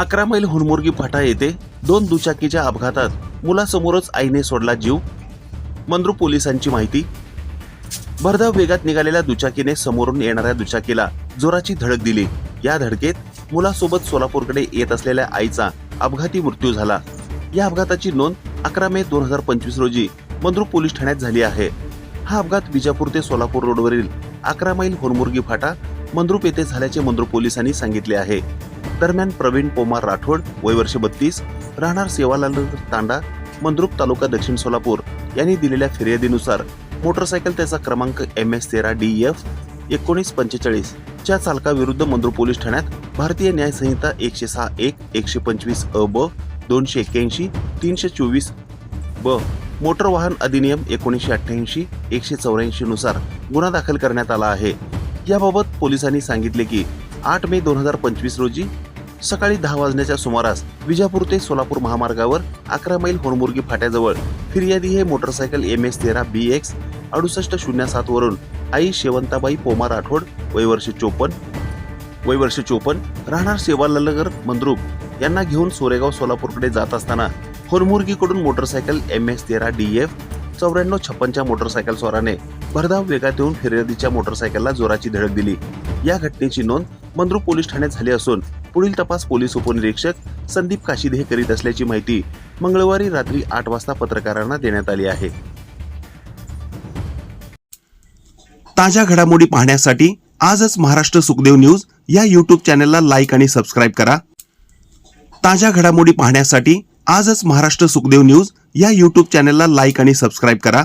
अकरा मैल हुनमुर्गी फाटा येथे दोन दुचाकीच्या अपघातात मुलासमोरच आईने सोडला जीव. मंद्रू पोलिसांची माहिती. भरधाव वेगात निघालेल्या दुचाकीने समोरून येणाऱ्या दुचाकीला जोराची धडक दिली. या धडकेत मुलासोबत सोलापूरकडे येत असलेल्या आईचा अपघाती मृत्यू झाला. या अपघाताची नोंद अकरा मे दोन हजार पंचवीस रोजी मंद्रू पोलीस ठाण्यात झाली आहे. हा अपघात विजापूर ते सोलापूर रोडवरील अकरा मैल होनमुर्गी फाटा मंद्रुप येथे झाल्याचे मंद्रुप पोलिसांनी सांगितले आहे. दरम्यान प्रवीण पोमार राठोड वय वर्ष बत्तीस राहणार सेवालाल तांडा मंद्रुप तालुका दक्षिण सोलापूर. यांनी दिलेल्या फिर्यादीनुसार मोटरसायकल त्याचा क्रमांक एम एस तेरा डी एफ एकोणीस पंचेचाळीस च्या चालकाविरुद्ध मंद्रुप पोलीस ठाण्यात भारतीय न्याय संहिता एकशे सहा एक एकशे पंचवीस अ ब दोनशे एक्क्याऐंशी तीनशे चोवीस ब मोटर वाहन अधिनियम एकोणीसशे अठ्ठ्याऐंशी एकशे चौऱ्याऐंशी नुसार गुन्हा दाखल करण्यात आला आहे. याबाबत पोलिसांनी सांगितले की आठ मे दोन हजार पंचवीस रोजी सकाळी दहा वाजण्याच्या सुमारास विजापूर ते सोलापूर महामार्गावर अकरा मैल होनमुर्गी फाट्याजवळ फिर्यादी हे मोटरसायकल एम एस तेरा बी एक्स अडुसष्ट शून्य सात वरून आई शेवंताबाई पोमा राठोड वय चोपन चोपन्न चोपन चोपन्न राहणार सेवालालगर मंद्रुप यांना घेऊन सोरेगाव सोलापूरकडे जात असताना होनमुर्गीकडून मोटरसायकल एम एस तेरा डी एफ चौऱ्याण्णव छप्पनच्या मोटरसायकल स्वाराने भरधाव वेगात येऊन फिर्यादीच्या मोटरसायकलला जोराची धडक दिली. या घटनेची नोंद मंद्रुप पोलीस ठाण्यात झाले असून पुढील तपास पोलीस उपनिरीक्षक संदीप काशीदे करीत असल्याची माहिती मंगळवारी रात्री आठ वाजता पत्रकारांना देण्यात आली आहे. ताज्या घडामोडी पाहण्यासाठी आजच महाराष्ट्र सुखदेव न्यूज या यूट्यूब चॅनलला लाईक आणि सबस्क्राईब करा. ताज्या घडामोडी पाहण्यासाठी आजच महाराष्ट्र सुखदेव न्यूज या यूट्यूब चॅनलला लाईक आणि सबस्क्राईब करा.